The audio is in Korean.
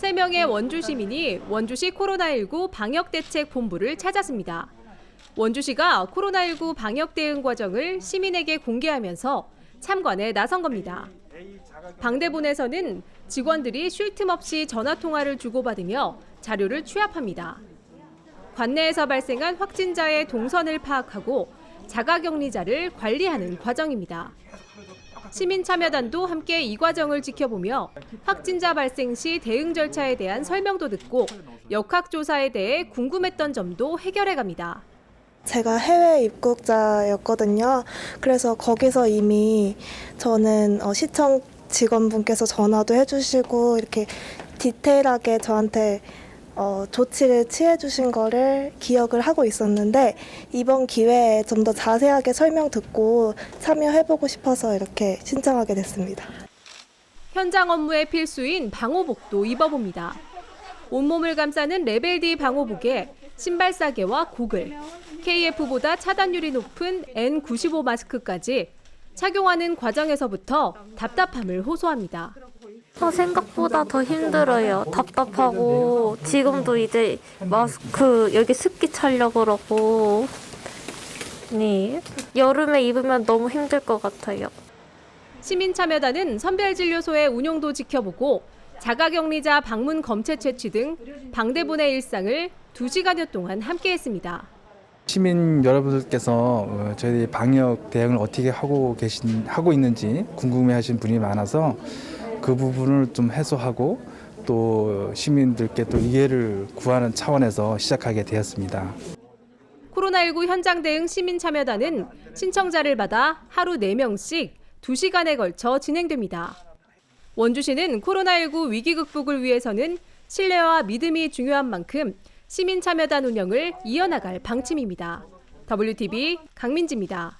3명의 원주 시민이 원주시 코로나19 방역대책 본부를 찾았습니다. 원주시가 코로나19 방역 대응 과정을 시민에게 공개하면서 참관에 나선 겁니다. 방대본에서는 직원들이 쉴 틈 없이 전화 통화를 주고받으며 자료를 취합합니다. 관내에서 발생한 확진자의 동선을 파악하고 자가격리자를 관리하는 과정입니다. 시민 참여단도 함께 이 과정을 지켜보며 확진자 발생 시 대응 절차에 대한 설명도 듣고 역학조사에 대해 궁금했던 점도 해결해 갑니다. 제가 해외 입국자였거든요. 그래서 거기서 이미 저는 어, 시청 직원분께서 전화도 해주시고 이렇게 디테일하게 저한테 어, 조치를 취해 주신 거를 기억을 하고 있었는데 이번 기회에 좀 더 자세하게 설명 듣고 참여해 보고 싶어서 이렇게 신청하게 됐습니다. 현장 업무의 필수인 방호복도 입어봅니다. 온몸을 감싸는 레벨 D 방호복에 신발 싸개와 고글, KF보다 차단율이 높은 N95 마스크까지 착용하는 과정에서부터 답답함을 호소합니다. 아, 생각보다 더 힘들어요. 답답하고 지금도 이제 마스크 여기 습기 차려고 그러고 네 여름에 입으면 너무 힘들 것 같아요. 시민참여단은 선별진료소의 운영도 지켜보고 자가격리자 방문 검체 채취 등 방대본의 일상을 2시간여 동안 함께했습니다. 시민 여러분들께서 어, 저희 방역 대응을 어떻게 하고 계신 하고 있는지 궁금해하신 분이 많아서 그 부분을 좀 해소하고 또 시민들께 또 이해를 구하는 차원에서 시작하게 되었습니다. 코로나19 현장 대응 시민 참여단은 신청자를 받아 하루 4명씩 2시간에 걸쳐 진행됩니다. 원주시는 코로나19 위기 극복을 위해서는 신뢰와 믿음이 중요한 만큼 시민참여단 운영을 이어나갈 방침입니다. WTV 강민지입니다.